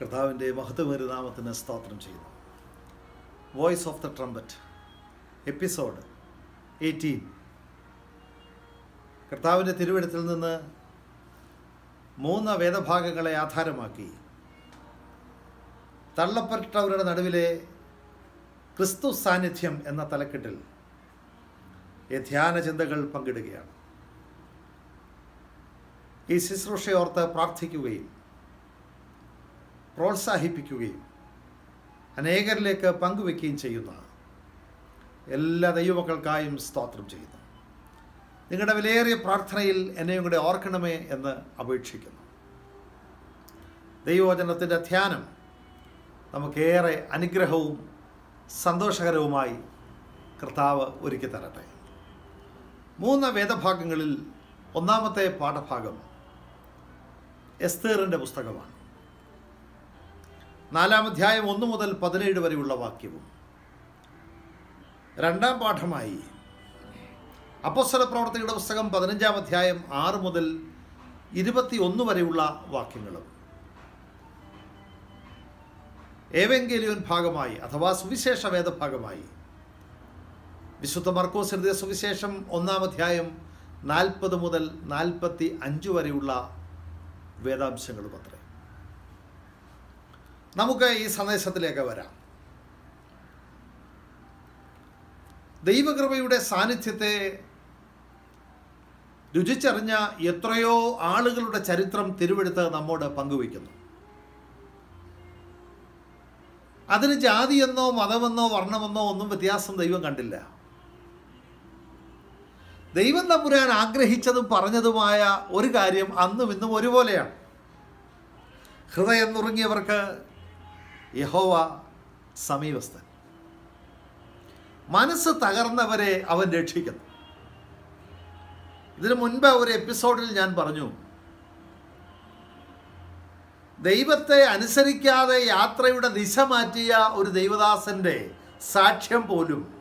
കർത്താവിന്റെ മഹത്വമേറിയ നാമത്തിന് സ്തോത്രം ചെയ്യുന്നു. Voice of the trumpet episode eighteen കർത്താവിന്റെ തിരുവിടത്തിൽ നിന്ന് മൂന്ന് വേദഭാഗങ്ങളെ ആധാരമാക്കി. തള്ളപ്പെട്ടവരുടെ നടുവിലെ ക്രിസ്തു സാന്നിധ്യം എന്ന തലക്കെട്ടിൽ ധ്യാന ചിന്തകൾ പങ്കിടുകയാണ്. ഈ ശുശ്രൂഷയോർത്ത് പ്രാർത്ഥിക്കുകയും പ്രോത്സാഹിപ്പിക്കുകയും അനേകരിലേക്ക് പങ്കുവെക്കുകയും ചെയ്യുന്ന എല്ലാ ദൈവമക്കൾക്കായും സ്തോത്രം ചെയ്യുന്നു. നിങ്ങളുടെ വിലയേറിയ പ്രാർത്ഥനയിൽ എന്നെയും കൂടെ ഓർക്കണമേ എന്ന് അപേക്ഷിക്കുന്നു. ദൈവവചനത്തിന്റെ ധ്യാനം നമുക്കേറെ അനുഗ്രഹവും സന്തോഷകരവുമായി കർത്താവ് ഒരുക്കി തരട്ടെ. മൂന്ന് വേദഭാഗങ്ങളിൽ ഒന്നാമത്തെ പാഠഭാഗം എസ്തേറിന്റെ പുസ്തകമാണ്. നാലാം അധ്യായം ഒന്ന് മുതൽ പതിനേഴ് വരെയുള്ള വാക്യവും. രണ്ടാം പാഠമായി അപ്പസ്വല പ്രവർത്തകരുടെ പുസ്തകം പതിനഞ്ചാം അധ്യായം ആറ് മുതൽ ഇരുപത്തി ഒന്ന് വരെയുള്ള വാക്യങ്ങളും. ഏവെങ്കേലിയോൻ ഭാഗമായി അഥവാ സുവിശേഷ വേദഭാഗമായി. വിശുദ്ധ മർക്കോസ് എഴുതിയ സുവിശേഷം ഒന്നാം അധ്യായം നാൽപ്പത് മുതൽ നാൽപ്പത്തി അഞ്ച് വരെയുള്ള വേദാംശങ്ങളും അത്രേ നമുക്ക് ഈ സന്ദേശത്തിലേക്ക് വരാം. ദൈവകൃപയുടെ സാന്നിധ്യത്തെ രുചിച്ചറിഞ്ഞ എത്രയോ ആളുകളുടെ ചരിത്രം തിരുവെടുത്ത് നമ്മോട് പങ്കുവയ്ക്കുന്നു. അതിന് ജാതിയെന്നോ മതമെന്നോ വർണമെന്നോ ഒന്നും വ്യത്യാസം ദൈവം കണ്ടില്ല. ദൈവം തമ്പുരാൻ ആഗ്രഹിച്ചതും പറഞ്ഞതുമായ ഒരു കാര്യം അന്നും ഇന്നും ഒരുപോലെയാണ്. ഹൃദയം നുറുങ്ങിയവർക്ക് യഹോവ സമീപസ്ഥൻ. മനസ്സ് തകർന്നവരെ അവൻ രക്ഷിക്കുന്നു. ഇതിനു മുൻപ് ഒരു എപ്പിസോഡിൽ ഞാൻ പറഞ്ഞു ദൈവത്തെ അനുസരിക്കാതെ യാത്രയുടെ ദിശ മാറ്റിയ ഒരു ദൈവദാസന്റെ സാക്ഷ്യം പോലും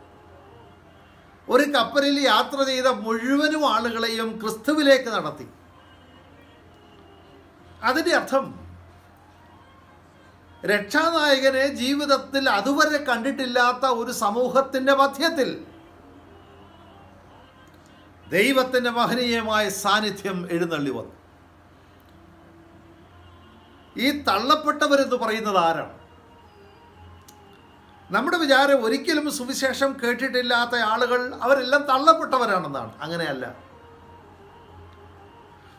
ഒരു കപ്പലിൽ യാത്ര ചെയ്ത മുഴുവനും ആളുകളെയും ക്രിസ്തുവിലേക്ക് നടത്തി. അതിന്റെ അർത്ഥം രക്ഷാനായകനെ ജീവിതത്തിൽ അതുവരെ കണ്ടിട്ടില്ലാത്ത ഒരു സമൂഹത്തിന്റെ മധ്യത്തിൽ ദൈവത്തിന്റെ മഹനീയമായ സാന്നിധ്യം എഴുന്നള്ളി വന്നു. ഈ തള്ളപ്പെട്ടവരെന്ന് പറയുന്നത് ആരാണ്? നമ്മുടെ വിചാരം ഒരിക്കലും സുവിശേഷം കേട്ടിട്ടില്ലാത്ത ആളുകൾ അവരെല്ലാം തള്ളപ്പെട്ടവരാണെന്നാണ്. അങ്ങനെയല്ല.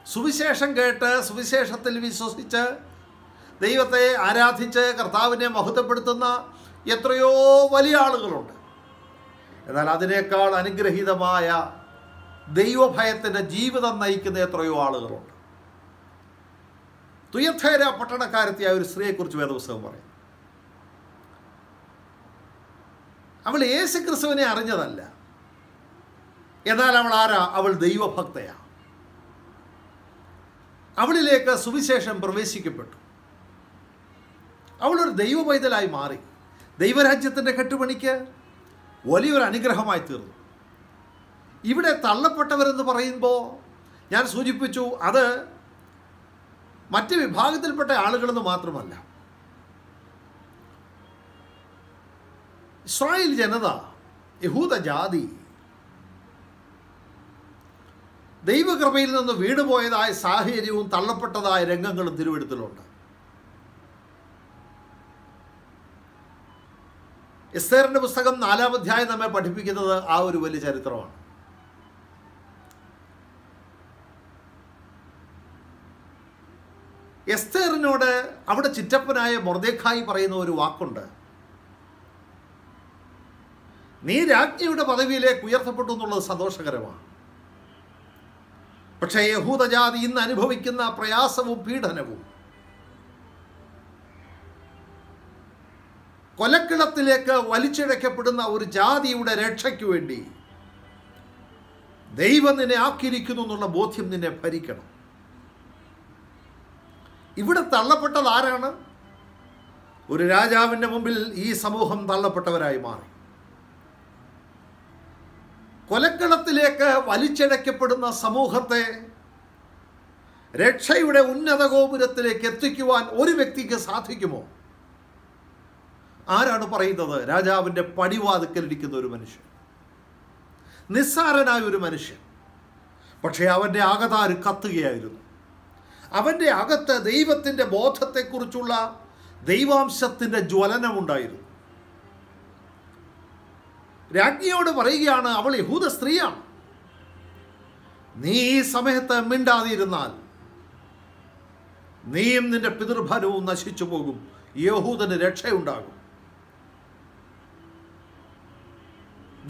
സുവിശേഷം കേട്ട് സുവിശേഷത്തിൽ വിശ്വസിച്ച് ദൈവത്തെ ആരാധിച്ച് കർത്താവിനെ മഹത്വപ്പെടുത്തുന്ന എത്രയോ വലിയ ആളുകളുണ്ട്. എന്നാൽ അതിനേക്കാൾ അനുഗ്രഹീതമായ ദൈവഭയത്തിന്റെ ജീവിതം നയിക്കുന്ന എത്രയോ ആളുകളുണ്ട്. തുയഥേര പട്ടണക്കാരത്തിയായ ഒരു സ്ത്രീയെക്കുറിച്ച് വേദപുസ്തകം പറയും. അവൾ യേശു ക്രിസ്തുവിനെ അറിഞ്ഞതല്ല. എന്നാൽ അവൾ ആരാ? അവൾ ദൈവഭക്തയാണ് അവളിലേക്ക് സുവിശേഷം പ്രവേശിക്കപ്പെട്ടു. അവളൊരു ദൈവ പൈതലായി മാറി. ദൈവരാജ്യത്തിന്റെ കെട്ടുപണിക്ക് വലിയൊരു അനുഗ്രഹമായി തീർന്നു. ഇവിടെ തള്ളപ്പെട്ടവരെന്ന് പറയുമ്പോൾ ഞാൻ സൂചിപ്പിച്ചു അത് മറ്റ് വിഭാഗത്തിൽപ്പെട്ട ആളുകളെന്ന് മാത്രമല്ല. ഇസ്രായേൽ ജനത യഹൂദ ജാതി ദൈവകൃപയിൽ നിന്ന് വീണുപോയതായ സാഹചര്യവും തള്ളപ്പെട്ടതായ രംഗങ്ങളും തിരുവെടുത്തിലുണ്ട് എസ്തേറിന്റെ പുസ്തകം നാലാം അധ്യായം നമ്മെ പഠിപ്പിക്കുന്നത് ആ ഒരു വലിയ ചരിത്രമാണ്. എസ്തേറിനോട് അവിടെ ചിറ്റപ്പനായ മൊർദേഖായി പറയുന്ന ഒരു വാക്കുണ്ട്. നീ രാജ്ഞിയുടെ പദവിയിലേക്ക് ഉയർത്തപ്പെട്ടു എന്നുള്ളത് സന്തോഷകരമാണ്. പക്ഷേ യഹൂദജാതി ഇന്ന് അനുഭവിക്കുന്ന പ്രയാസവും പീഡനവും കൊലക്കിളത്തിലേക്ക് വലിച്ചിഴക്കപ്പെടുന്ന ഒരു ജാതിയുടെ രക്ഷയ്ക്ക് വേണ്ടി ദൈവം നിന്നെ ആക്കിയിരിക്കുന്നു എന്നുള്ള ബോധ്യം നിന്നെ ഭരിക്കണം. ഇവിടെ തള്ളപ്പെട്ടത് ആരാണ്? ഒരു രാജാവിന്റെ മുമ്പിൽ ഈ സമൂഹം തള്ളപ്പെട്ടവരായി മാറി. കൊലക്കളത്തിലേക്ക് വലിച്ചടയ്ക്കപ്പെടുന്ന സമൂഹത്തെ രക്ഷയുടെ ഉന്നത ഗോപുരത്തിലേക്ക് എത്തിക്കുവാൻ ഒരു വ്യക്തിക്ക് സാധിക്കുമോ? ആരാണ് പറയുന്നത്? രാജാവിന്റെ പടിവാതുക്കലിരിക്കുന്ന ഒരു മനുഷ്യൻ. നിസ്സാരനായ ഒരു മനുഷ്യൻ. പക്ഷേ അവന്റെ അകതാര് കത്തുകയായിരുന്നു. അവന്റെ അകത്ത് ദൈവത്തിന്റെ ബോധത്തെക്കുറിച്ചുള്ള ദൈവാംശത്തിന്റെ ജ്വലനമുണ്ടായിരുന്നു. രാജ്ഞിയോട് പറയുകയാണ് അവൾ യഹൂദ സ്ത്രീയാണ്. നീ ഈ സമയത്ത് മിണ്ടാതിരുന്നാൽ നീയും നിന്റെ പിതൃഫലവും നശിച്ചു പോകും യഹൂദന് രക്ഷയുണ്ടാകും.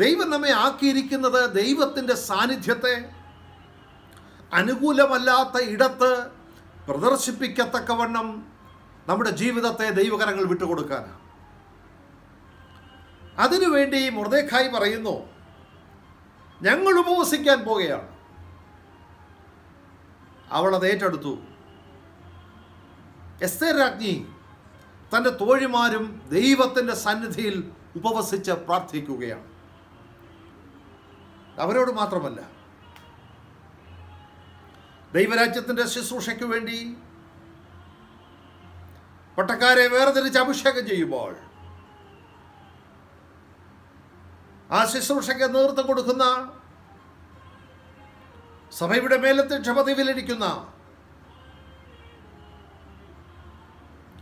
ദൈവം നമ്മെ ആക്കിയിരിക്കുന്നത് ദൈവത്തിന്റെ സാന്നിധ്യത്തെ അനുകൂലമല്ലാത്ത ഇടത്ത് പ്രദർശിപ്പിക്കത്തക്കവണ്ണം നമ്മുടെ ജീവിതത്തെ ദൈവകരങ്ങൾ വിട്ടുകൊടുക്കാനാണ്. അതിനുവേണ്ടി മുർദേഖായി പറയുന്നു ഞങ്ങൾ ഉപവസിക്കാൻ പോകുകയാണ് അവൾ അത് ഏറ്റെടുത്തു. രാജ്ഞി തന്റെ തോഴിമാരും ദൈവത്തിന്റെ സന്നിധിയിൽ ഉപവസിച്ച് പ്രാർത്ഥിക്കുകയാണ്. അവരോട് മാത്രമല്ല ദൈവരാജ്യത്തിന്റെ ശുശ്രൂഷയ്ക്ക് വേണ്ടി പട്ടക്കാരെ വേർതിരിച്ച് അഭിഷേകം ചെയ്യുമ്പോൾ ആ ശുശ്രൂഷയ്ക്ക് നേതൃത്വം കൊടുക്കുന്ന സഭയുടെ മേലത്തെ ക്ഷമതയിലിരിക്കുന്ന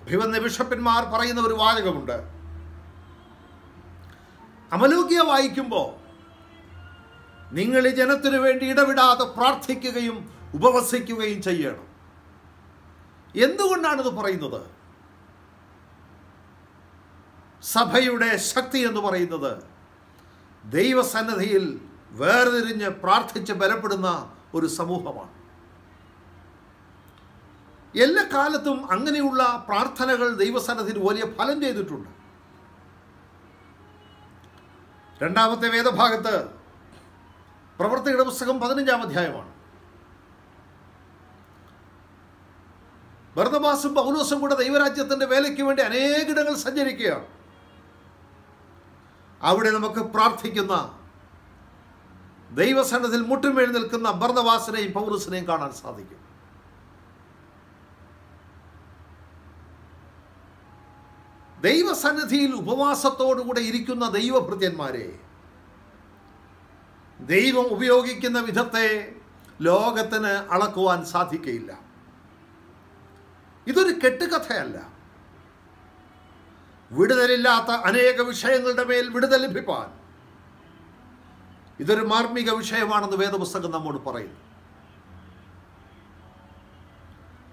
ഭിവന്ന ബിഷപ്പന്മാർ പറയുന്ന ഒരു വാചകമുണ്ട്. അമലോകിയ വായിക്കുമ്പോൾ നിങ്ങൾ ഈ ജനത്തിനു വേണ്ടി ഇടവിടാതെ പ്രാർത്ഥിക്കുകയും ഉപവസിക്കുകയും ചെയ്യണം. എന്തുകൊണ്ടാണിത് പറയുന്നത്? സഭയുടെ ശക്തി എന്ന് പറയുന്നത് ദൈവസന്നദ്ധിയിൽ വേർതിരിഞ്ഞ് പ്രാർത്ഥിച്ച് ബലപ്പെടുന്ന ഒരു സമൂഹമാണ്. എല്ലാ കാലത്തും അങ്ങനെയുള്ള പ്രാർത്ഥനകൾ ദൈവസന്നദ്ധിയിൽ വലിയ ഫലം ചെയ്തിട്ടുണ്ട്. രണ്ടാമത്തെ വേദഭാഗത്ത് പ്രവർത്തിയുടെ പുസ്തകം പതിനഞ്ചാം അധ്യായമാണ്. ഭരതമാസും പൗലോസും കൂടെ ദൈവരാജ്യത്തിന്റെ വേലയ്ക്ക് വേണ്ടി അനേകിടങ്ങൾ സഞ്ചരിക്കുകയാണ്. അവിടെ നമുക്ക് പ്രാർത്ഥിക്കുന്ന ദൈവസന്നതിൽ മുട്ടുമേൽ നിൽക്കുന്ന ഭർണവാസിനെയും പൗരസിനെയും കാണാൻ സാധിക്കും. ദൈവസന്നിധിയിൽ ഉപവാസത്തോടുകൂടെ ഇരിക്കുന്ന ദൈവഭൃത്യന്മാരെ ദൈവം ഉപയോഗിക്കുന്ന വിധത്തെ ലോകത്തിന് അളക്കുവാൻ സാധിക്കയില്ല. ഇതൊരു കെട്ടുകഥയല്ല. വിടുതലില്ലാത്ത അനേക വിഷയങ്ങളുടെ മേൽ വിടുതൽ ലഭിപ്പാൻ. ഇതൊരു മാർമിക വിഷയമാണെന്ന് വേദപുസ്തകം നമ്മോട് പറയുന്നു.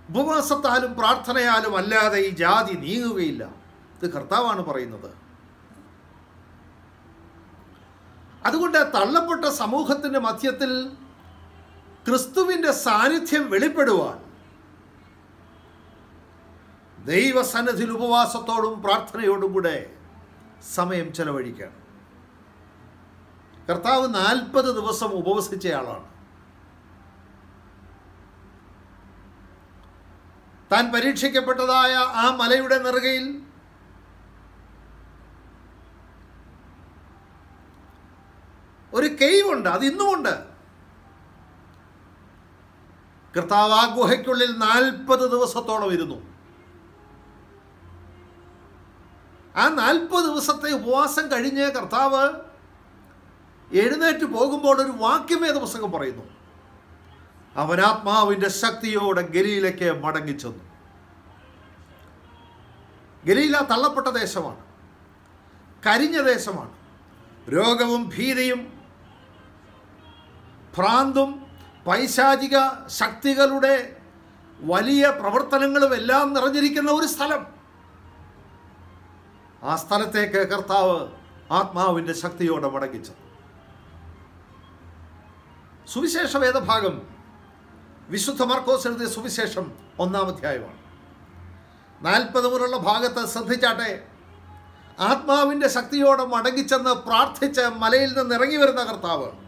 ഉപവാസത്താലും പ്രാർത്ഥനയാലും അല്ലാതെ ഈ ജാതി നീങ്ങുകയില്ല. ഇത് കർത്താവാണ് പറയുന്നത്. അതുകൊണ്ട് തള്ളപ്പെട്ട സമൂഹത്തിന്റെ മധ്യത്തിൽ ക്രിസ്തുവിന്റെ സാന്നിധ്യം വെളിപ്പെടുവാൻ ദൈവസന്നിധിയിൽ ഉപവാസത്തോടും പ്രാർത്ഥനയോടും കൂടെ സമയം ചെലവഴിക്കണം. കർത്താവ് നാൽപ്പത് ദിവസം ഉപവസിച്ചയാളാണ് താൻ പരീക്ഷിക്കപ്പെട്ടതായ ആ മലയുടെ നെറുകയിൽ ഒരു കെയ്വുണ്ട് അത് ഇന്നുമുണ്ട്. കർത്താവ് ആ ഗുഹയ്ക്കുള്ളിൽ നാൽപ്പത് ദിവസത്തോളം ഇരുന്നു. ആ നാൽപ്പത് ദിവസത്തെ ഉപവാസം കഴിഞ്ഞ് കർത്താവ് എഴുന്നേറ്റ് പോകുമ്പോൾ ഒരു വാക്യമേത പുസ്തകം പറയുന്നു. അവൻ ആത്മാവിന്റെ ശക്തിയോടെ ഗലിയിലേക്ക് മടങ്ങിച്ചെന്നു ഗലീല തള്ളപ്പെട്ട ദേശമാണ്. കരിഞ്ഞ ദേശമാണ്. രോഗവും ഭീതിയും ഭ്രാന്തും പൈശാചിക ശക്തികളുടെ വലിയ പ്രവർത്തനങ്ങളും എല്ലാം നിറഞ്ഞിരിക്കുന്ന ഒരു സ്ഥലം. ആ സ്ഥലത്തേക്ക് കർത്താവ് ആത്മാവിന്റെ ശക്തിയോടെ മടങ്ങിച്ചു സുവിശേഷ വേദഭാഗം വിശുദ്ധ മർക്കോസ് എഴുതിയ സുവിശേഷം ഒന്നാം അധ്യായമാണ്. നാൽപ്പത് മുതലുള്ള ഭാഗത്ത് ശ്രദ്ധിച്ചാട്ടെ. ആത്മാവിന്റെ ശക്തിയോടെ മടങ്ങിച്ചെന്ന് പ്രാർത്ഥിച്ച് മലയിൽ നിന്ന് ഇറങ്ങി വരുന്ന കർത്താവ്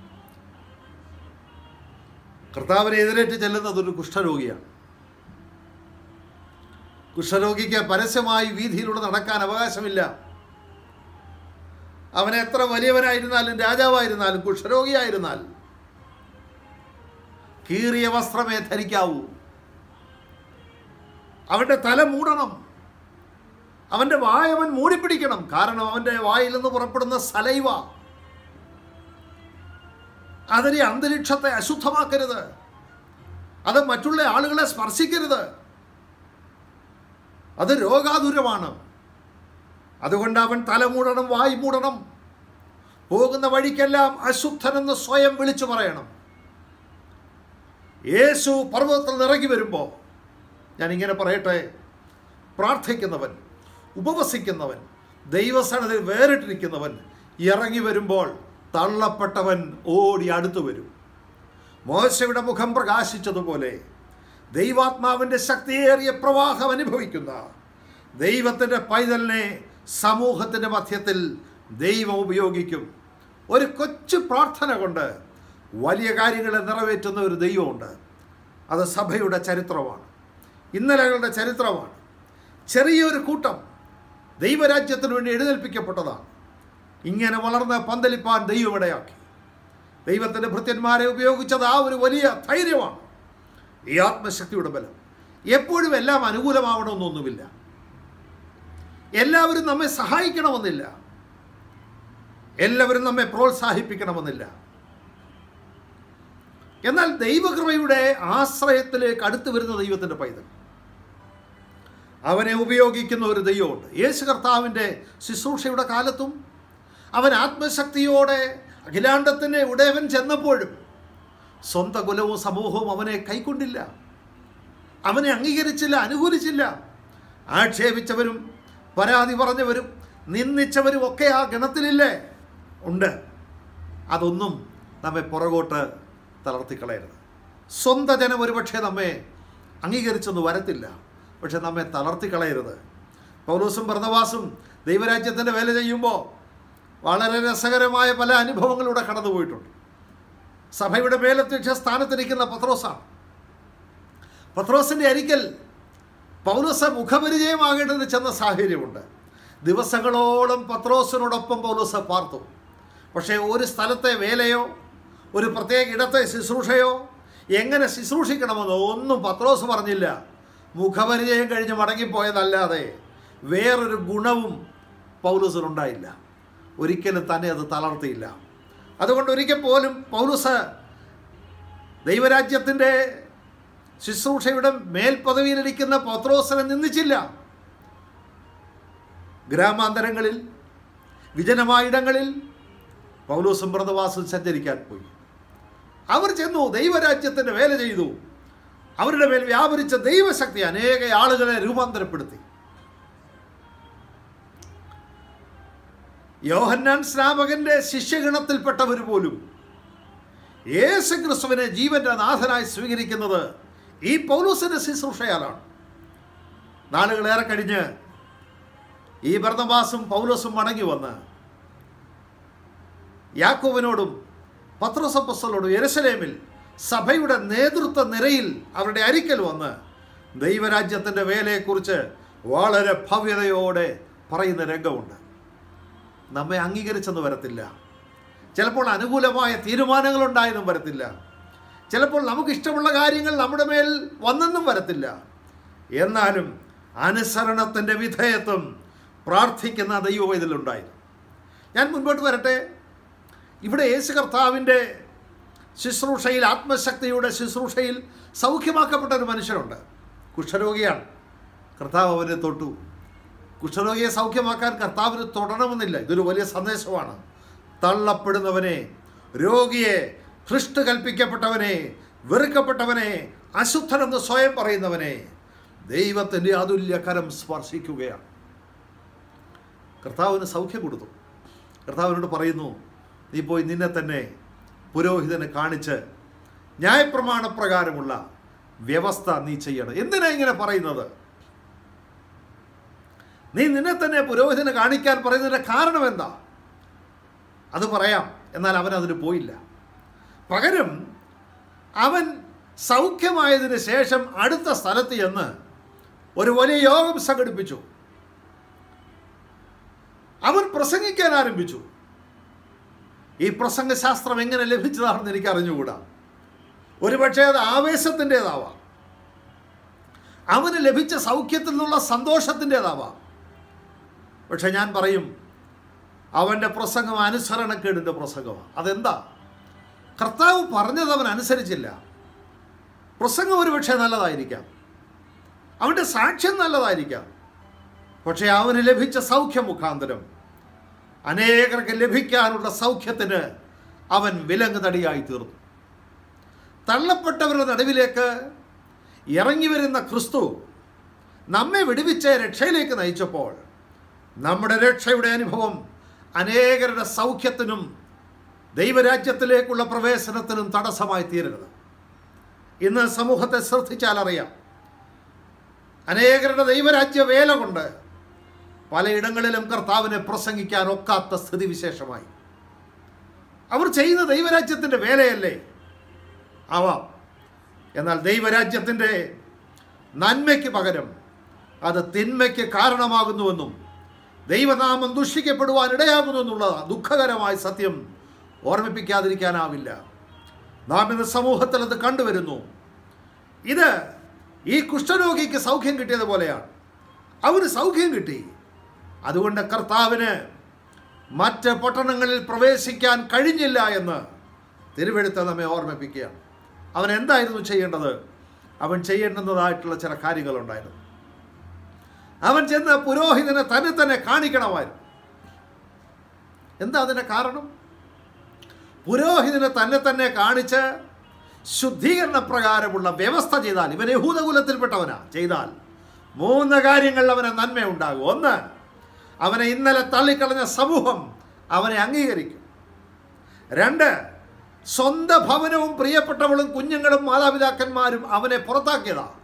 കർത്താവിനെ എതിരേറ്റ് ചെല്ലുന്നത് ഒരു കുഷ്ഠരോഗിയാണ്. കുഷ്ഠരോഗിക്ക് പരസ്യമായി വീതിയിലൂടെ നടക്കാൻ അവകാശമില്ല. അവൻ എത്ര വലിയവനായിരുന്നാലും രാജാവായിരുന്നാലും കുഷ്ഠരോഗിയായിരുന്നാൽ കീറിയ വസ്ത്രമേ ധരിക്കാവൂ. അവന്റെ തല മൂടണം. അവന്റെ വായ അവൻ മൂടിപ്പിടിക്കണം. കാരണം അവന്റെ വായിൽ നിന്ന് പുറപ്പെടുന്ന സലൈവ അതിനെ അന്തരീക്ഷത്തെ അശുദ്ധമാക്കരുത്. അത് മറ്റുള്ള ആളുകളെ സ്പർശിക്കരുത്. അത് രോഗാതുരമാണ്. അതുകൊണ്ട് അവൻ തലമൂടണം വായി മൂടണം. പോകുന്ന വഴിക്കെല്ലാം അശുദ്ധനെന്ന് സ്വയം വിളിച്ചു പറയണം. യേശു പർവതത്തിൽ നിറങ്ങി വരുമ്പോൾ ഞാൻ ഇങ്ങനെ പറയട്ടെ. പ്രാർത്ഥിക്കുന്നവൻ ഉപവസിക്കുന്നവൻ ദൈവസ്ഥാനത്തിൽ വേറിട്ടിരിക്കുന്നവൻ ഇറങ്ങി വരുമ്പോൾ തള്ളപ്പെട്ടവൻ ഓടി അടുത്തു വരും. മോശയുടെ മുഖം പ്രകാശിച്ചതുപോലെ ദൈവാത്മാവിന്റെ ശക്തിയേറിയ പ്രവാഹം അനുഭവിക്കുന്ന ദൈവത്തിന്റെ പൈതലിനെ സമൂഹത്തിന്റെ മധ്യത്തിൽ ദൈവം ഉപയോഗിക്കും. ഒരു കൊച്ചു പ്രാർത്ഥന കൊണ്ട് വലിയ കാര്യങ്ങളെ നിറവേറ്റുന്ന ഒരു ദൈവമുണ്ട്. അത് സഭയുടെ ചരിത്രമാണ്. ഇന്നലകളുടെ ചരിത്രമാണ്. ചെറിയൊരു കൂട്ടം ദൈവരാജ്യത്തിനു വേണ്ടി എഴുന്നേൽപ്പിക്കപ്പെട്ടതാണ്. ഇങ്ങനെ വളർന്ന് പന്തലിപ്പാൻ ദൈവം ഇടയാക്കി ദൈവത്തിന്റെ ഭൃത്യന്മാരെ ഉപയോഗിച്ചത് ആ ഒരു വലിയ ധൈര്യമാണ്. ഈ ആത്മശക്തിയുടെ ബലം. എപ്പോഴും എല്ലാം അനുകൂലമാവണമെന്നൊന്നുമില്ല. എല്ലാവരും നമ്മെ സഹായിക്കണമെന്നില്ല. എല്ലാവരും നമ്മെ പ്രോത്സാഹിപ്പിക്കണമെന്നില്ല. എന്നാൽ ദൈവകൃപയുടെ ആശ്രയത്തിലേക്ക് അടുത്തു വരുന്ന ദൈവത്തിന്റെ പൈതൽ. അവനെ ഉപയോഗിക്കുന്ന ഒരു ദൈവമുണ്ട്. യേശു കർത്താവിന്റെ ശുശ്രൂഷയുടെ കാലത്തും അവൻ ആത്മശക്തിയോടെ അഖിലാണ്ടത്തിന്റെ ഉടയവൻ ചെന്നപ്പോഴും സ്വന്തം കുലവും സമൂഹവും അവനെ കൈക്കൊണ്ടില്ല. അവനെ അംഗീകരിച്ചില്ല അനുകൂലിച്ചില്ല. ആക്ഷേപിച്ചവരും പരാതി പറഞ്ഞവരും നിന്ദിച്ചവരും ഒക്കെ ആ ഗണത്തിലില്ലേ? ഉണ്ട്. അതൊന്നും നമ്മെ പുറകോട്ട് തളർത്തിക്കളയരുത് സ്വന്തം ജനം ഒരുപക്ഷെ നമ്മെ അംഗീകരിച്ചൊന്നും വരത്തില്ല. പക്ഷെ നമ്മെ തളർത്തിക്കളയരുത് പൗലോസും ഭരണവാസും ദൈവരാജ്യത്തിന്റെ വേല ചെയ്യുമ്പോൾ വളരെ രസകരമായ പല അനുഭവങ്ങളിലൂടെ കടന്നുപോയിട്ടുണ്ട്. സഭയുടെ മേലധ്യക്ഷ സ്ഥാനത്തിരിക്കുന്ന പത്രോസാണ്. പത്രോസിന്റെ അരിക്കൽ പൗലോസ മുഖപരിചയമാകേണ്ടത് ചെന്ന സാഹചര്യമുണ്ട്. ദിവസങ്ങളോളം പത്രോസിനോടൊപ്പം പൗലോസ പാർത്തു. പക്ഷേ ഒരു സ്ഥലത്തെ വേലയോ ഒരു പ്രത്യേക ഇടത്തെ ശുശ്രൂഷയോ എങ്ങനെ ശുശ്രൂഷിക്കണമെന്നോ ഒന്നും പത്രോസ് പറഞ്ഞില്ല. മുഖപരിചയം കഴിഞ്ഞ് മടങ്ങിപ്പോയതല്ലാതെ വേറൊരു ഗുണവും പൗലൂസിനുണ്ടായില്ല. ഒരിക്കലും തന്നെ അത് തളർത്തിയില്ല. അതുകൊണ്ട് ഒരിക്കൽ പോലും പൗലുസ് ദൈവരാജ്യത്തിന്റെ ശുശ്രൂഷയുടെ മേൽപദവിയിലിരിക്കുന്ന പത്രോസിനെ നിന്ദിച്ചില്ല. ഗ്രാമാന്തരങ്ങളിൽ വിജനമായിടങ്ങളിൽ പൗലൂസും വ്രതവാസും സഞ്ചരിക്കാൻ പോയി. അവർ ചെന്നു ദൈവരാജ്യത്തിന്റെ വേല ചെയ്തു. അവരുടെ മേൽ വ്യാപരിച്ച ദൈവശക്തി അനേക ആളുകളെ രൂപാന്തരപ്പെടുത്തി. യോഹന്നാൻ സ്നാപകന്റെ ശിഷ്യഗണത്തിൽപ്പെട്ടവർ പോലും യേശു ക്രിസ്തുവിനെ ജീവന്റെ നാഥനായി സ്വീകരിക്കുന്നത് ഈ പൗലൂസിന്റെ ശുശ്രൂഷയാലാണ്. നാളുകളേറെ കഴിഞ്ഞ് ഈ ഭരണവാസും പൗലോസും മടങ്ങി വന്ന് യാക്കോവിനോടും പത്രോസപ്പസ്തലോടും യെരുശലേമിൽ സഭയുടെ നേതൃത്വ നിരയിൽ അവരുടെ അരിക്കൽ വന്ന് ദൈവരാജ്യത്തിന്റെ വേലയെക്കുറിച്ച് വളരെ ഭവ്യതയോടെ പറയുന്ന രംഗമുണ്ട്. നമ്മെ അംഗീകരിച്ചെന്ന് വരത്തില്ല. ചിലപ്പോൾ അനുകൂലമായ തീരുമാനങ്ങൾ തീരുമാനങ്ങളുണ്ടായെന്നും വരത്തില്ല. ചിലപ്പോൾ നമുക്കിഷ്ടമുള്ള കാര്യങ്ങൾ നമ്മുടെ മേൽ വന്നെന്നും വരത്തില്ല. എന്നാലും അനുസരണത്തിന്റെ വിധേയത്വം പ്രാർത്ഥിക്കുന്ന ദൈവം ഇതിലുണ്ടായിരുന്നു ഞാൻ മുൻപോട്ട് വരട്ടെ? ഇവിടെ യേശു കർത്താവിന്റെ ശുശ്രൂഷയിൽ ആത്മശക്തിയുടെ ശുശ്രൂഷയിൽ സൗഖ്യമാക്കപ്പെട്ട ഒരു മനുഷ്യനുണ്ട്. കുഷ്ഠരോഗിയാണ്. കർത്താവ് അവനെ തൊട്ടു. കുഷ്ഠരോഗിയെ സൗഖ്യമാക്കാൻ കർത്താവിന് തുടരണമെന്നില്ല. ഇതൊരു വലിയ സന്ദേശമാണ്. തള്ളപ്പെടുന്നവനെ രോഗിയെ ഭ്രഷ്ട് കൽപ്പിക്കപ്പെട്ടവനെ വെറുക്കപ്പെട്ടവനെ അശുദ്ധനെന്ന് സ്വയം പറയുന്നവനെ ദൈവത്തിന്റെ അതുല്യകരം സ്പർശിക്കുകയാണ്. കർത്താവിന് സൗഖ്യം കൊടുത്തു. കർത്താവിനോട് പറയുന്നു നീ പോയി നിന്നെ തന്നെ പുരോഹിതനെ കാണിച്ച് ന്യായപ്രമാണപ്രകാരമുള്ള വ്യവസ്ഥ നീ ചെയ്യണം. എന്തിനാ ഇങ്ങനെ പറയുന്നത്? നീ നിന്നെ തന്നെ പുരോഹിതനെ കാണിക്കാൻ പറയുന്നതിന്റെ കാരണം എന്താ? അത് പറയാം. എന്നാൽ അവൻ അതിന് പോയില്ല. പകരം അവൻ സൗഖ്യമായതിന് ശേഷം അടുത്ത സ്ഥലത്ത് ചെന്ന് ഒരു വലിയ യോഗം സംഘടിപ്പിച്ചു. അവൻ പ്രസംഗിക്കാൻ ആരംഭിച്ചു. ഈ പ്രസംഗശാസ്ത്രം എങ്ങനെ ലഭിച്ചതാണെന്ന് എനിക്ക് അറിഞ്ഞുകൂടാ ഒരുപക്ഷെ അത് ആവേശത്തിന്റെതാവാം. അവന് ലഭിച്ച സൗഖ്യത്തിൽ നിന്നുള്ള സന്തോഷത്തിന്റെതാവാം. പക്ഷെ ഞാൻ പറയും അവന്റെ പ്രസംഗം അനുസരണക്കേടിന്റെ പ്രസംഗമാണ്. അതെന്താ? കർത്താവ് പറഞ്ഞത് അവൻ അനുസരിച്ചില്ല. പ്രസംഗം ഒരു പക്ഷേ നല്ലതായിരിക്കാം. അവന്റെ സാക്ഷ്യം നല്ലതായിരിക്കാം. പക്ഷേ അവന് ലഭിച്ച സൗഖ്യം മുഖാന്തരം അനേകർക്ക് ലഭിക്കാനുള്ള സൗഖ്യത്തിന് അവൻ വിലങ്ങ് തടിയായി തീർന്നു. തള്ളപ്പെട്ടവരുടെ നടുവിലേക്ക് ഇറങ്ങി വരുന്ന ക്രിസ്തു നമ്മെ വിടുവിച്ച രക്ഷയിലേക്ക് നയിച്ചപ്പോൾ നമ്മുടെ രക്ഷയുടെ അനുഭവം അനേകരുടെ സൗഖ്യത്തിനും ദൈവരാജ്യത്തിലേക്കുള്ള പ്രവേശനത്തിനും തടസ്സമായി തീരരുത്. ഇന്ന് സമൂഹത്തെ ശ്രദ്ധിച്ചാൽ അറിയാം അനേകരുടെ ദൈവരാജ്യ വേല കൊണ്ട് പലയിടങ്ങളിലും കർത്താവിനെ പ്രസംഗിക്കാൻ ഒക്കാത്ത സ്ഥിതിവിശേഷമായി അവർ ചെയ്യുന്ന ദൈവരാജ്യത്തിന്റെ വേലയല്ലേ? ആവാം. എന്നാൽ ദൈവരാജ്യത്തിന്റെ നന്മയ്ക്ക് പകരം അത് തിന്മയ്ക്ക് കാരണമാകുന്നുവെന്നും ദൈവനാമം ദുഷിക്കപ്പെടുവാൻ ഇടയാകുന്നു എന്നുള്ള ദുഃഖകരമായ സത്യം. ഓർമ്മിപ്പിക്കാതിരിക്കാനാവില്ല. നാം ഇന്ന് സമൂഹത്തിൽ അത് കണ്ടുവരുന്നു. ഇത് ഈ കുഷ്ഠരോഗിക്ക് സൗഖ്യം കിട്ടിയതുപോലെയാണ് അവന് സൗഖ്യം കിട്ടി. അതുകൊണ്ട് കർത്താവിന് മറ്റ് പട്ടണങ്ങളിൽ പ്രവേശിക്കാൻ കഴിഞ്ഞില്ല എന്ന് തിരുവെടുത്ത് നമ്മെ ഓർമ്മിപ്പിക്കുകയാണ്. അവൻ എന്തായിരുന്നു ചെയ്യേണ്ടത്? അവൻ ചെയ്യേണ്ടുന്നതായിട്ടുള്ള ചില കാര്യങ്ങളുണ്ടായിരുന്നു. അവൻ ചെന്ന് പുരോഹിതനെ തന്നെ തന്നെ കാണിക്കണമായിരുന്നു. എന്താ അതിന്റെ കാരണം? പുരോഹിതനെ തന്നെ തന്നെ കാണിച്ച് ശുദ്ധീകരണ പ്രകാരമുള്ള വ്യവസ്ഥ ചെയ്താൽ ഇവൻ യഹൂദകുലത്തിൽപ്പെട്ടവനാ ചെയ്താൽ മൂന്ന് കാര്യങ്ങൾ അവന് നന്മയുണ്ടാകും ഒന്ന് അവനെ ഇന്നലെ തള്ളിക്കളഞ്ഞ സമൂഹം അവനെ അംഗീകരിക്കും. രണ്ട് സ്വന്തം ഭവനവും പ്രിയപ്പെട്ടവളും കുഞ്ഞുങ്ങളും മാതാപിതാക്കന്മാരും അവനെ പുറത്താക്കിയതാണ്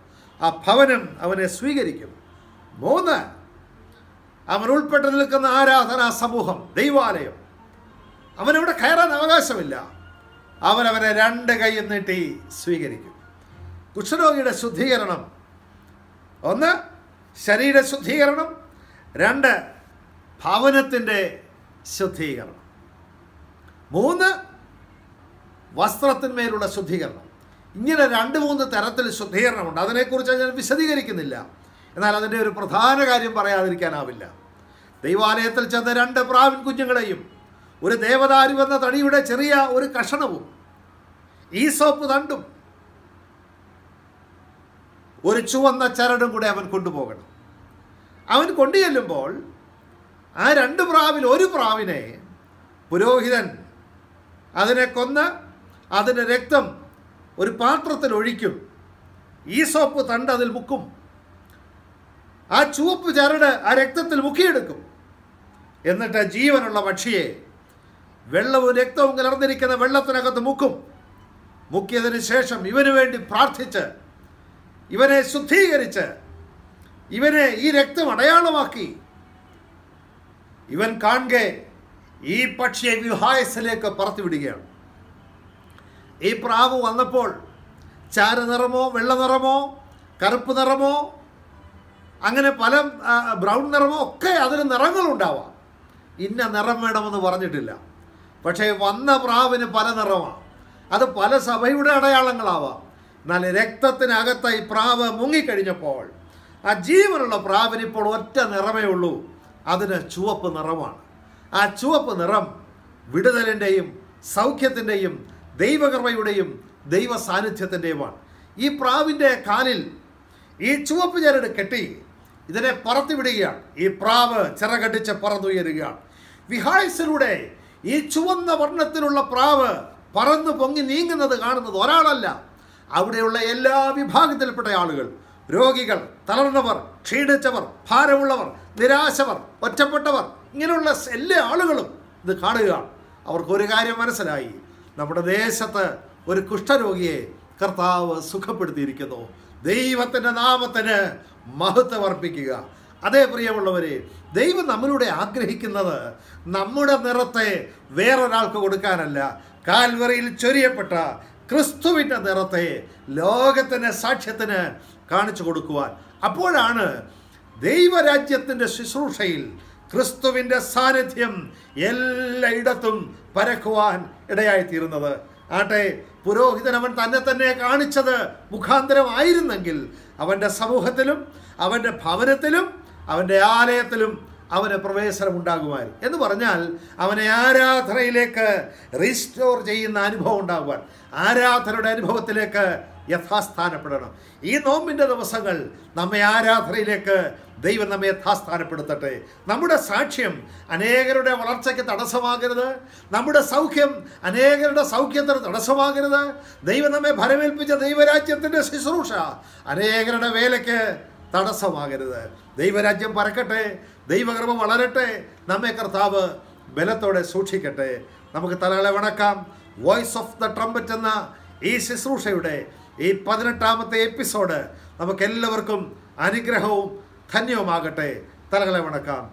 ആ ഭവനം അവനെ സ്വീകരിക്കും. മൂന്ന്. അവൻ ഉൾപ്പെട്ട് നിൽക്കുന്ന ആരാധനാ സമൂഹം ദൈവാലയം. അവനവിടെ കയറാൻ അവകാശമില്ല. അവൻ രണ്ട് കൈയും നീട്ടി സ്വീകരിക്കും. കുഷ്ഠരോഗിയുടെ ശുദ്ധീകരണം. ഒന്ന് ശരീര ശുദ്ധീകരണം. രണ്ട് ഭവനത്തിന്റെ ശുദ്ധീകരണം. മൂന്ന് വസ്ത്രത്തിന്മേലുള്ള ശുദ്ധീകരണം. ഇങ്ങനെ രണ്ട് മൂന്ന് തരത്തിൽ ശുദ്ധീകരണമുണ്ട്. അതിനെക്കുറിച്ച് ഞാൻ വിശദീകരിക്കുന്നില്ല. എന്നാൽ അതിന്റെ ഒരു പ്രധാന കാര്യം പറയാതിരിക്കാനാവില്ല. ദൈവാലയത്തിൽ ചെന്ന രണ്ട് പ്രാവിൻ കുഞ്ഞുങ്ങളെയും ഒരു ദേവദാരി വന്ന തടിയുടെ ചെറിയ ഒരു കഷണവും ഈ സോപ്പ് തണ്ടും ഒരു ചുവന്ന ചരടും കൂടെ അവൻ കൊണ്ടുപോകണം. അവൻ കൊണ്ടു ചെല്ലുമ്പോൾ ആ രണ്ട് പ്രാവിൽ ഒരു പ്രാവിനെ പുരോഹിതൻ അതിനെ കൊന്ന് അതിന്റെ രക്തം ഒരു പാത്രത്തിൽ ഒഴിക്കും. ഈ സോപ്പ് തണ്ട് അതിൽ മുക്കും. ആ ചുവപ്പ് ചരട് ആ രക്തത്തിൽ മുക്കിയെടുക്കും. എന്നിട്ട് ജീവനുള്ള പക്ഷിയെ വെള്ളവും രക്തവും കലർന്നിരിക്കുന്ന വെള്ളത്തിനകത്ത് മുക്കും. മുക്കിയതിന് ശേഷം ഇവന് വേണ്ടി പ്രാർത്ഥിച്ച് ഇവനെ ശുദ്ധീകരിച്ച് ഇവനെ ഈ രക്തം അടയാളമാക്കി. ഇവൻ കാണെ ഈ പക്ഷിയെ വിഹായസിലേക്ക് പറത്തിവിടുകയാണ്. ഈ പ്രാവ് വന്നപ്പോൾ ചാരനിറമോ വെള്ളനിറമോ കറുപ്പ് നിറമോ അങ്ങനെ പല ബ്രൗൺ നിറമോ ഒക്കെ അതിന് നിറങ്ങളുണ്ടാവാം. ഇന്ന നിറം വേണമെന്ന് പറഞ്ഞിട്ടില്ല. പക്ഷേ വന്ന പ്രാവിന് പല നിറമാണ്. അത് പല സഭയുടെ അടയാളങ്ങളാവാം. എന്നാൽ ഈ പ്രാവ് മുങ്ങിക്കഴിഞ്ഞപ്പോൾ ആ ജീവനുള്ള പ്രാവിന് ഇപ്പോൾ ഒറ്റ നിറമേ ഉള്ളൂ. അതിന് ചുവപ്പ് നിറമാണ്. ആ ചുവപ്പ് നിറം വിടുതലിന്റെയും സൗഖ്യത്തിന്റെയും ദൈവകർമ്മയുടെയും ദൈവ സാന്നിധ്യത്തിന്റെയുമാണ് ഈ പ്രാവിന്റെ കാലിൽ ഈ ചുവപ്പ് ചരട് കെട്ടി ഇതിനെ പറത്തിവിടുകയാണ്. ഈ പ്രാവ് ചിറകടിച്ച് പറന്നുയരുകയാണ്. വിഹായസിലൂടെ ഈ ചുവന്ന വർണത്തിലുള്ള പ്രാവ് പറന്ന് പൊങ്ങി നീങ്ങുന്നത് കാണുന്നത് ഒരാളല്ല. അവിടെയുള്ള എല്ലാ വിഭാഗത്തിൽപ്പെട്ട ആളുകൾ. രോഗികൾ തളർന്നവർ ക്ഷീണിച്ചവർ ഭാരമുള്ളവർ നിരാശവർ ഒറ്റപ്പെട്ടവർ ഇങ്ങനെയുള്ള എല്ലാ ആളുകളും ഇത് കാണുക അവർക്കൊരു കാര്യം മനസ്സിലായി. നമ്മുടെ ദേശത്ത് ഒരു കുഷ്ഠരോഗിയെ കർത്താവ് സുഖപ്പെടുത്തിയിരിക്കുന്നു. ദൈവത്തിന്റെ നാമത്തിന് മഹത്വം അർപ്പിക്കുക അതേ പ്രിയമുള്ളവരെ ദൈവം നമ്മളിലൂടെ ആഗ്രഹിക്കുന്നത് നമ്മുടെ നിറത്തെ വേറൊരാൾക്ക് കൊടുക്കാനല്ല. കാൽവറിയിൽ ചൊരിയപ്പെട്ട ക്രിസ്തുവിന്റെ നിറത്തെ ലോകത്തിന് സാക്ഷ്യത്തിന് കാണിച്ചു കൊടുക്കുവാൻ. അപ്പോഴാണ് ദൈവരാജ്യത്തിന്റെ ശുശ്രൂഷയിൽ ക്രിസ്തുവിന്റെ സാന്നിധ്യം എല്ലായിടത്തും പരക്കുവാൻ ഇടയായിത്തീരുന്നത്. ആട്ടെ പുരോഹിതൻ അവൻ തന്നെ തന്നെ കാണിച്ചത് മുഖാന്തരമായിരുന്നെങ്കിൽ അവന്റെ സമൂഹത്തിലും അവന്റെ ഭവനത്തിലും അവന്റെ ആലയത്തിലും അവന് പ്രവേശനം ഉണ്ടാകുമായിരുന്നു എന്ന് പറഞ്ഞാൽ അവനെ ആരാധനയിലേക്ക് റീസ്റ്റോർ ചെയ്യുന്ന അനുഭവം ഉണ്ടാകുവാൻ. ആരാധനയുടെ അനുഭവത്തിലേക്ക് യഥാസ്ഥാനപ്പെടണം. ഈ നോമ്പിന്റെ ദിവസങ്ങൾ നമ്മെ ആരാധനയിലേക്ക് ദൈവം നമ്മെ യഥാസ്ഥാനപ്പെടുത്തട്ടെ. നമ്മുടെ സാക്ഷ്യം അനേകരുടെ വളർച്ചയ്ക്ക് തടസ്സമാകരുത്. നമ്മുടെ സൗഖ്യം അനേകരുടെ സൗഖ്യത്തിന് തടസ്സമാകരുത്. ദൈവം നമ്മെ ഭരമേൽപ്പിച്ച ദൈവരാജ്യത്തിന്റെ ശുശ്രൂഷ അനേകരുടെ വേലയ്ക്ക് തടസ്സമാകരുത്. ദൈവരാജ്യം പറക്കട്ടെ. ദൈവകർമ്മം വളരട്ടെ. നമ്മെ കർത്താവ് ബലത്തോടെ സൂക്ഷിക്കട്ടെ. നമുക്ക് തലകളെ വണക്കാം. വോയിസ് ഓഫ് ദ ട്രംപറ്റ് എന്ന ഈ ശുശ്രൂഷയുടെ ഈ പതിനെട്ടാമത്തെ എപ്പിസോഡ് നമുക്കെല്ലാവർക്കും അനുഗ്രഹവും ധന്യവുമാകട്ടെ. തലകളെ വണക്കാം.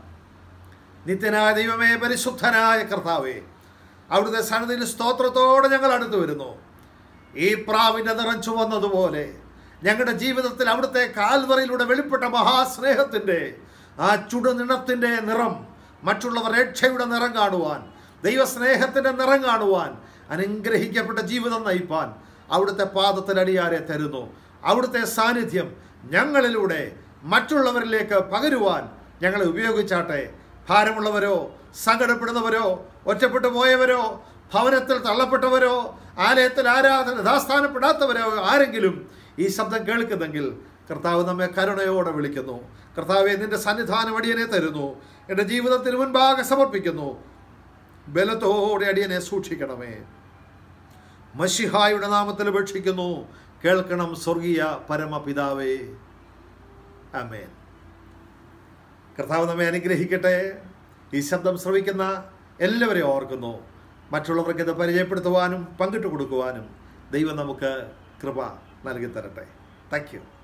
നിത്യനായ ദൈവമേ പരിശുദ്ധനായ കർത്താവേ അവിടുത്തെ സന്നിധിയിൽ സ്തോത്രത്തോടെ ഞങ്ങൾ അടുത്തു വരുന്നു. ഈ പ്രാവിന്റെ നിറം ചുവന്നതുപോലെ ഞങ്ങളുടെ ജീവിതത്തിൽ അവിടുത്തെ കാൽവറയിലൂടെ വെളിപ്പെട്ട മഹാസ്നേഹത്തിന്റെ ആ ചുടുനിണത്തിന്റെ നിറം മറ്റുള്ളവർ രക്ഷയുടെ നിറം കാണുവാൻ ദൈവസ്നേഹത്തിന്റെ നിറം കാണുവാൻ അനുഗ്രഹിക്കപ്പെട്ട ജീവിതം നയിപ്പാൻ അവിടുത്തെ പാദത്തിൽ അടിയാരെ തരുന്നു. അവിടുത്തെ സാന്നിധ്യം ഞങ്ങളിലൂടെ മറ്റുള്ളവരിലേക്ക് പകരുവാൻ ഞങ്ങളെ ഉപയോഗിച്ചാട്ടെ. ഭാരമുള്ളവരോ സങ്കടപ്പെടുന്നവരോ ഒറ്റപ്പെട്ടു പോയവരോ ഭവനത്തിൽ തള്ളപ്പെട്ടവരോ ആലയത്തിൽ ആരാധന യഥാസ്ഥാനപ്പെടാത്തവരോ ആരെങ്കിലും ഈ ശബ്ദം കേൾക്കുന്നെങ്കിൽ കർത്താവ് നമ്മെ കരുണയോടെ വിളിക്കുന്നു. കർത്താവെ നിന്റെ സന്നിധാനം അടിയനെ തരുന്നു. എന്റെ ജീവിതത്തിന് മുൻപാകെ സമർപ്പിക്കുന്നു. ബലത്തോടെ അടിയനെ സൂക്ഷിക്കണമേ. മഷിഹായുടെ നാമത്തിൽ ഉപേക്ഷിക്കുന്നു കേൾക്കണം സ്വർഗീയ പരമപിതാവേ. അമേൻ കർത്താവ് നമ്മെ അനുഗ്രഹിക്കട്ടെ. ഈ ശബ്ദം ശ്രവിക്കുന്ന എല്ലാവരെയും ഓർക്കുന്നു. മറ്റുള്ളവർക്ക് ഇത് പരിചയപ്പെടുത്തുവാനും പങ്കിട്ട് കൊടുക്കുവാനും ദൈവം നമുക്ക് കൃപ നൽകി തരട്ടെ താങ്ക്